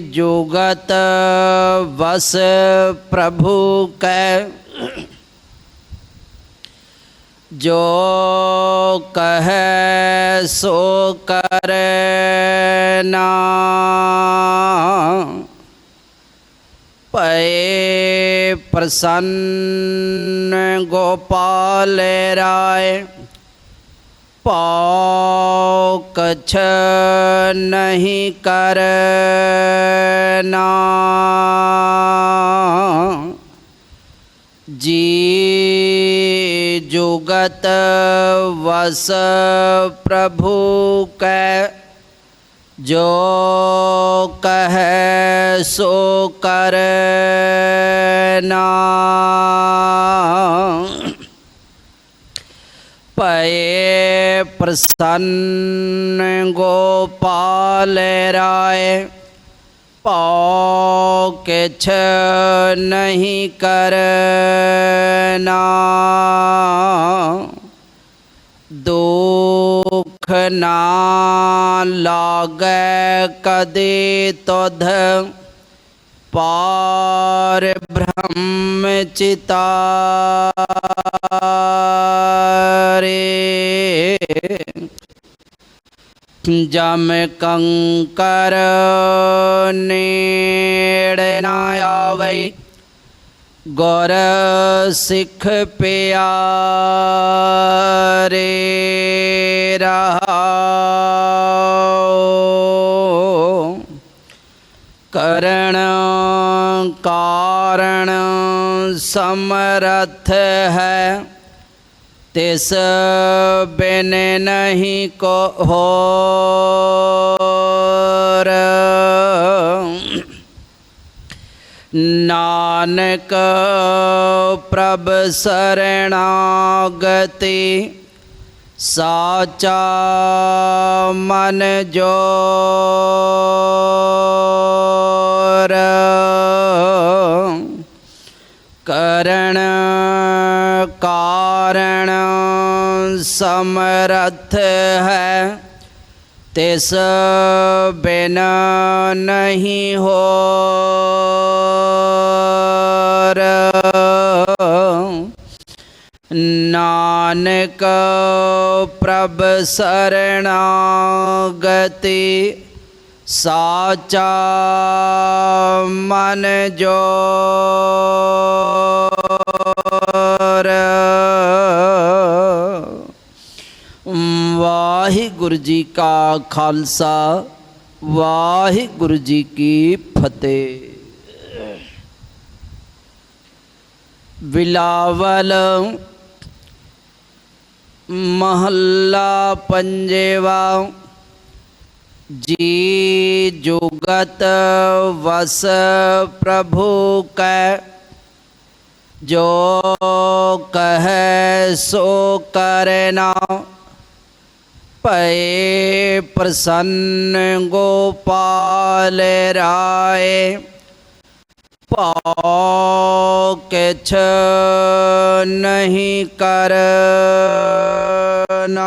जोगत वस प्रभु कै। जो कह सो कर पे प्रसन्न गोपाल राय। पाओ कछ नहीं करना जी जुगत वस प्रभु कै जो कह सो करना पये प्रसन्न गोपाल राय पाओ छ नहीं करना। दुख ना लाग कदे तोध, पार ब्रह्म चिता। जम कंकर नेड़नायावै। गौर सिख प्यारे रहा करण कारण समरथ है। तिस बिन नहीं को हो नानक प्रभ शरणागति साचा मन जो करण कारण समरथ है। तेस बिना नहीं हो नानक प्रभ शरणागति साचा मन जो वाहिगुरु जी का खालसा वाहिगुरु जी की फतेह। बिलावल महल्ला पंजेवा, जी जुगत वस प्रभु कै, जो कह सो करना पे प्रसन्न गोपाल राय। पाओ नहीं कर।